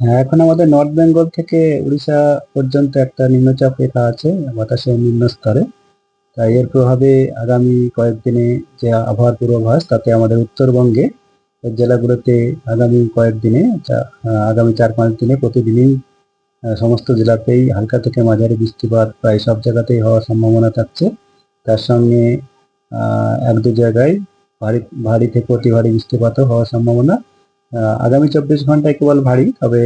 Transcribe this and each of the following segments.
হ্যাঁ এখন আমাদের নর্থ বেঙ্গল থেকে উড়িষ্যা পর্যন্ত একটা নিম্নচাপ রেখা আছে বাতাসের নিম্ন স্তরে। তাই এর প্রভাবে আগামী কয়েকদিনে যে আবহাওয়ার পূর্বাভাস, তাতে আমাদের উত্তরবঙ্গে জেলাগুলোতে আগামী কয়েকদিনে আগামী চার পাঁচ দিনে প্রতিদিনই সমস্ত জেলাতেই হালকা থেকে মাঝারি বৃষ্টিপাত প্রায় সব জায়গাতেই হওয়ার সম্ভাবনা থাকছে। তার সঙ্গে এক দু জায়গায় ভারী ভারী থেকে অতি ভারী বৃষ্টিপাতও হওয়ার সম্ভাবনা। আগামী চব্বিশ ঘন্টায় কেবল ভারী, তবে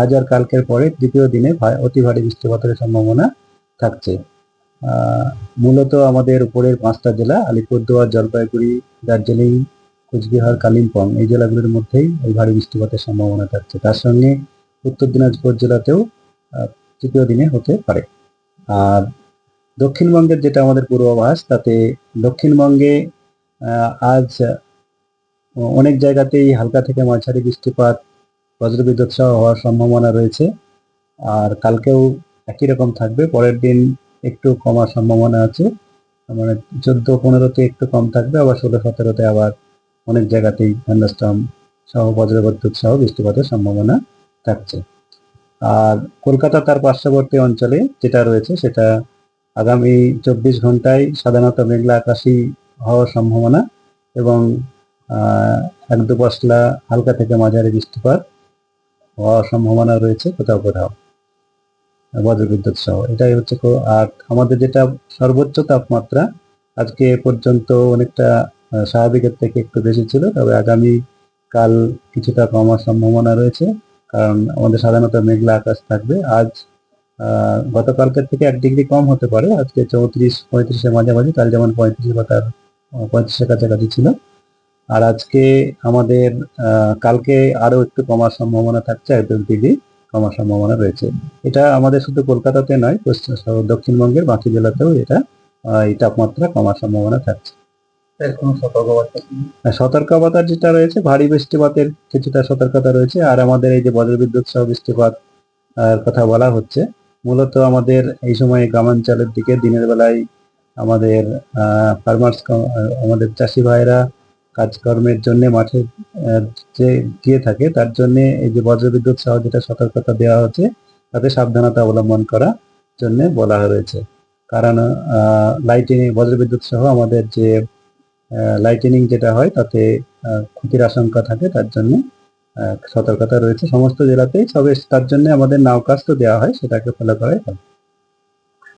আজ আর কালকের পরে দ্বিতীয় দিনে অতি ভারী বৃষ্টিপাতের সম্ভাবনা থাকছে। মূলত আমাদের উপরের পাঁচটা জেলা, আলিপুরদুয়ার, জলপাইগুড়ি, দার্জিলিং, কোচবিহার, কালিম্পং, এই জেলাগুলির মধ্যেই এই ভারী বৃষ্টিপাতের সম্ভাবনা থাকছে। তার সঙ্গে উত্তর দিনাজপুর জেলাতেও তৃতীয় দিনে হতে পারে। আর দক্ষিণবঙ্গের যেটা আমাদের পূর্বাভাস, তাতে দক্ষিণবঙ্গে আজ অনেক জায়গাতেই হালকা থেকে মাঝারি বৃষ্টিপাত, বজ্রবিদ্যুৎ সহ হওয়ার সম্ভাবনা রয়েছে। আর কালকেও একই রকম থাকবে, পরের দিন একটু কমার সম্ভাবনা আছে। মানে চোদ্দ, পনেরোতে একটু কম থাকবে, আবার ষোলো, সতেরোতে আবার অনেক জায়গাতেই থান্ডারস্টর্ম সহ, বজ্রবিদ্যুৎ সহ বৃষ্টিপাতের সম্ভাবনা থাকছে। আর কলকাতা তার পার্শ্ববর্তী অঞ্চলে যেটা রয়েছে, সেটা আগামী চব্বিশ ঘন্টায় সাধারণত মেঘলা আকাশই হওয়ার সম্ভাবনা এবং এক দু পশলা হালকা থেকে মাঝারি বৃষ্টিপাত হওয়ার সম্ভাবনা রয়েছে, কোথাও কোথাও। বজ্রবিদ্যুৎ সহ। এটাই হচ্ছে আর আমাদের যেটা সর্বোচ্চ তাপমাত্রা, আজকে পর্যন্ত অনেকটা স্বাভাবিকের থেকে একটু বেশি ছিল, তবে আগামী কাল কিছুটা কমার সম্ভাবনা রয়েছে, কারণ আমাদের সাধারণত মেঘলা আকাশ থাকবে। আজ গতকালকের থেকে এক ডিগ্রি কম হতে পারে, আজকে চৌত্রিশ, পঁয়ত্রিশের মাঝামাঝি কাল যেমন পঁয়ত্রিশ বা তার পঁয়ত্রিশের কাছাকাছি ছিল। আর আজকে আমাদের কালকে আরও একটু কমার সম্ভাবনা থাকছে এক দু ডিগ্রি কমার সম্ভাবনা রয়েছে। এটা আমাদের শুধু কলকাতাতে নয় পশ্চিম দক্ষিণবঙ্গের বাকি জেলাতেও এটা এই তাপমাত্রা কমার সম্ভাবনা থাকছে। সতর্কবার্তা যেটা রয়েছে ভারী বৃষ্টিপাতের কিছুটা সতর্কতা রয়েছে আর আমাদের এই যে বজ্রবিদ্যুৎ সহ বৃষ্টিপাত কথা বলা হচ্ছে মূলত আমাদের এই সময় গ্রামাঞ্চলের দিকে দিনের বেলায় আমাদের ফার্মার্স আমাদের চাষি ভাইরা কাজকর্মের জন্য মাঠে যে গিয়ে থাকে, তার জন্য এই যে বজ্রবিদ্যুৎ সহ যেটা সতর্কতা দেওয়া হচ্ছে, তাতে সাবধানতা অবলম্বন করার জন্য বলা হয়েছে। কারণ লাইটিং বজ্রবিদ্যুৎ সহ আমাদের যে লাইটেনিং যেটা হয়, তাতে ক্ষতির আশঙ্কা থাকে, তার জন্য সতর্কতা রয়েছে। সমস্ত জেলাতেই তবে তার জন্য আমাদের নাওকাজ তো দেওয়া হয়, সেটাকে ফলো করাই ভালো